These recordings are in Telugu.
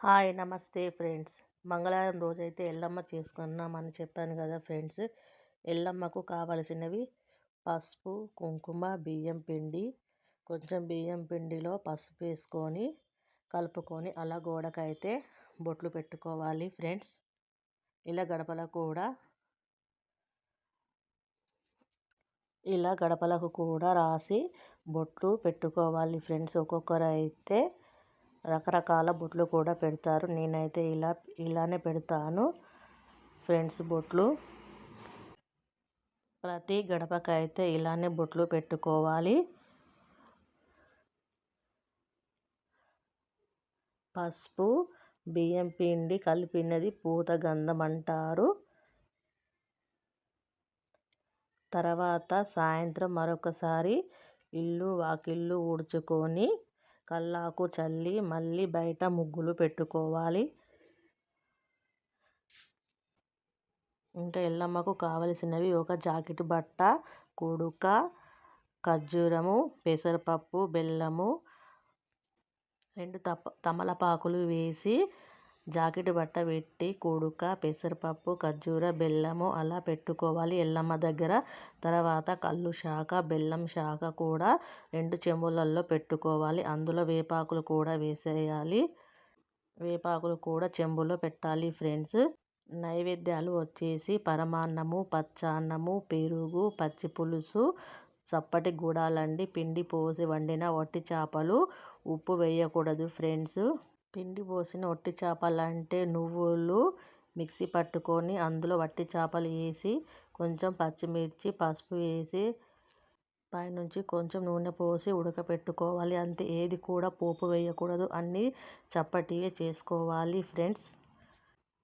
హాయ్ నమస్తే ఫ్రెండ్స్. మంగళవారం రోజైతే ఎల్లమ్మ చేసుకున్నామని చెప్పాను కదా ఫ్రెండ్స్. ఎల్లమ్మకు కావలసినవి పసుపు కుంకుమ బియ్యం పిండి కొంచెం బియ్యం పిండిలో పసుపు వేసుకొని కలుపుకొని అలా గోడకైతే బొట్లు పెట్టుకోవాలి ఫ్రెండ్స్. ఇలా గడపలకు కూడా ఇలా గడపలకు కూడా రాసి బొట్లు పెట్టుకోవాలి ఫ్రెండ్స్. ఒక్కొక్కరు అయితే రకరకాల బొట్లు కూడా పెడతారు. నేనైతే ఇలా ఇలానే పెడతాను ఫ్రెండ్స్ బొట్లు. ప్రతి గడపకైతే ఇలానే బొట్లు పెట్టుకోవాలి. పసుపు బియ్యం పిండి కలిపినది పూత గంధం అంటారు. తర్వాత సాయంత్రం మరొకసారి ఇల్లు వాకిళ్ళు ఊడ్చుకొని కల్లాకు చల్లి మళ్ళీ బయట ముగ్గులు పెట్టుకోవాలి. ఇంకా ఎల్లమ్మకు కావలసినవి ఒక జాకెట్ బట్ట కుడుక ఖర్జూరము పెసరపప్పు బెల్లము రెండు తప తమలపాకులు వేసి జాకెట్ బట్ట పెట్టి కుడుక పెసరపప్పు ఖర్జూర బెల్లము అలా పెట్టుకోవాలి. ఎల్లమ్మ దగ్గర. తర్వాత కళ్ళు శాఖ బెల్లం శాఖ కూడా రెండు చెంబులలో పెట్టుకోవాలి. అందులో వేపాకులు కూడా వేసేయాలి. వేపాకులు కూడా చెంబులో పెట్టాలి ఫ్రెండ్స్. నైవేద్యాలు వచ్చేసి పరమాన్నము పచ్చాన్నము పెరుగు పచ్చి పులుసు చప్పటి గుడాలండి పిండి పోసి వండిన వట్టి చేపలు. ఉప్పు వేయకూడదు ఫ్రెండ్స్. పిండి పోసిన వట్టి చేపలంటే నువ్వులు మిక్సీ పట్టుకొని అందులో వట్టి చేపలు వేసి కొంచెం పచ్చిమిర్చి పసుపు వేసి పైనుంచి కొంచెం నూనె పోసి ఉడకపెట్టుకోవాలి. అంతే ఏది కూడా పోపు వేయకూడదు. అన్నీ చప్పటివే చేసుకోవాలి ఫ్రెండ్స్.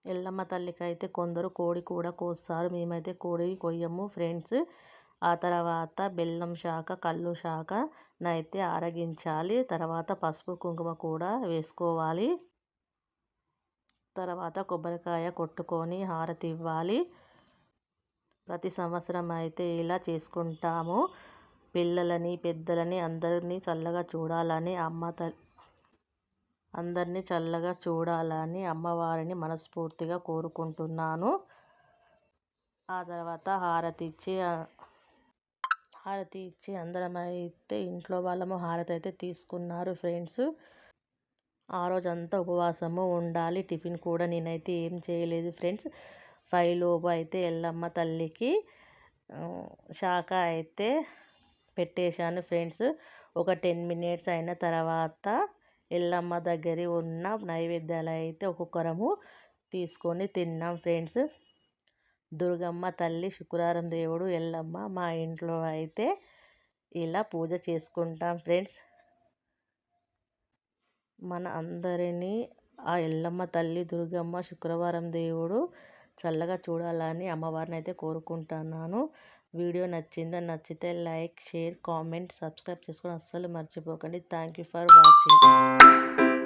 ఎల్లమ్మ తల్లికి అయితే కొందరు కోడి కూడా కోస్తారు. మేమైతే కోడి కొయ్యము ఫ్రెండ్స్. ఆ తర్వాత బెల్లం శాఖ కళ్ళు శాఖ నైతే ఆరగించాలి. తర్వాత పసుపు కుంకుమ కూడా వేసుకోవాలి. తర్వాత కొబ్బరికాయ కొట్టుకొని హారతి ఇవ్వాలి. ప్రతి సంవత్సరం అయితే ఇలా చేసుకుంటాము. పిల్లలని పెద్దలని అందరినీ చల్లగా చూడాలని అమ్మ త అందరినీ చల్లగా చూడాలని అమ్మవారిని మనస్ఫూర్తిగా కోరుకుంటున్నాను. ఆ తర్వాత హారతి ఇచ్చి హారతి ఇచ్చి అందరం అయితే ఇంట్లో వాళ్ళము హారతి అయితే తీసుకున్నారు ఫ్రెండ్స్. ఆ రోజంతా ఉపవాసము ఉండాలి. టిఫిన్ కూడా నేనైతే ఏం చేయలేదు ఫ్రెండ్స్. ఫైవ్ లోపు అయితే ఎల్లమ్మ తల్లికి శాఖ అయితే పెట్టేశాను ఫ్రెండ్స్. ఒక టెన్ మినిట్స్ అయిన తర్వాత ఎల్లమ్మ దగ్గర ఉన్న నైవేద్యాలు అయితే ఒక్కొక్కరము తీసుకొని తిన్నాం ఫ్రెండ్స్. దుర్గమ్మ తల్లి శుక్రవారం దేవుడు ఎల్లమ్మ మా ఇంట్లో అయితే ఇలా పూజ చేసుకుంటాం ఫ్రెండ్స్. మన అందరినీ ఆ ఎల్లమ్మ తల్లి దుర్గమ్మ శుక్రవారం దేవుడు చల్లగా చూడాలని అమ్మవారిని అయితే కోరుకుంటున్నాను. వీడియో నచ్చిందా? నచ్చితే లైక్ షేర్ కామెంట్ సబ్స్క్రైబ్ చేసుకొని అస్సలు మర్చిపోకండి. Thank you for watching.